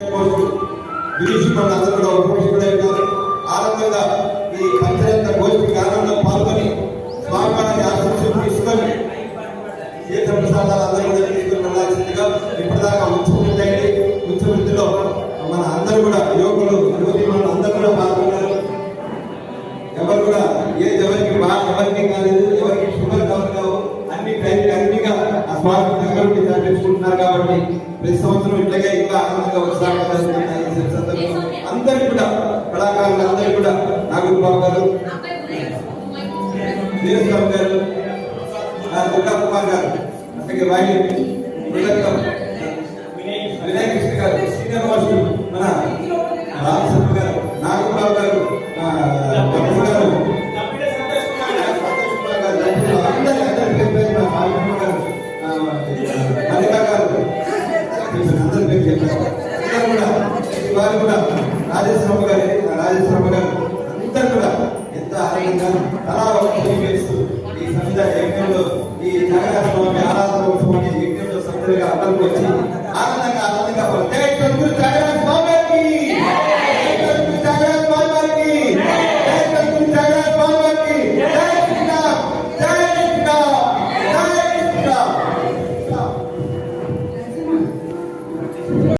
విదేశీయులు అందరూ కూడా ఉపయోగించుకునే ఉన్నారు ఈ పంచరత్న గోష్ఠి గానంలో పాల్గొని స్వామివారి ఆశీస్సులు తీసుకొని తీర్థ ప్రసాదాలు అందరూ కూడా తీసుకుని వెళ్ళాల్సిందిగా ఇప్పటిదాకా మన అందరూ కూడా యువకులు యువతి అందరూ కూడా పాల్గొన్నారు. ఎవరు కూడా ఏ ఎవరికి బాగా ఎవరికి కాలేదు. ఆ స్వామి దగ్గర ఉండి జరిపించుకుంటున్నారు కాబట్టి ప్రతి సంవత్సరం ఇట్లాగే ఇంకా ఆనందంగా ఉత్సాహంగా అందరికి కూడా కళాకారులు అందరికి కూడా నాగూర్ బాబు గారు వీరస్వామి గారు దుర్గా కుమార్ గారు అలాగే వాయి మల్లిక గారు, అందరి పేరు చెప్పారు. కూడా, ఈ వారు కూడా రాజేశ్వరమ్మ గారు రాజేశ్వరమ్మ గారు అందరూ కూడా ఎంత ఆనందంగా తలా చేస్తూ ఈ సంధ్య యజ్ఞంలో ఈ జగన్నాథ స్వామి ఆరాధన స్వామి యజ్ఞంలో సందడిగా అందరూ వచ్చి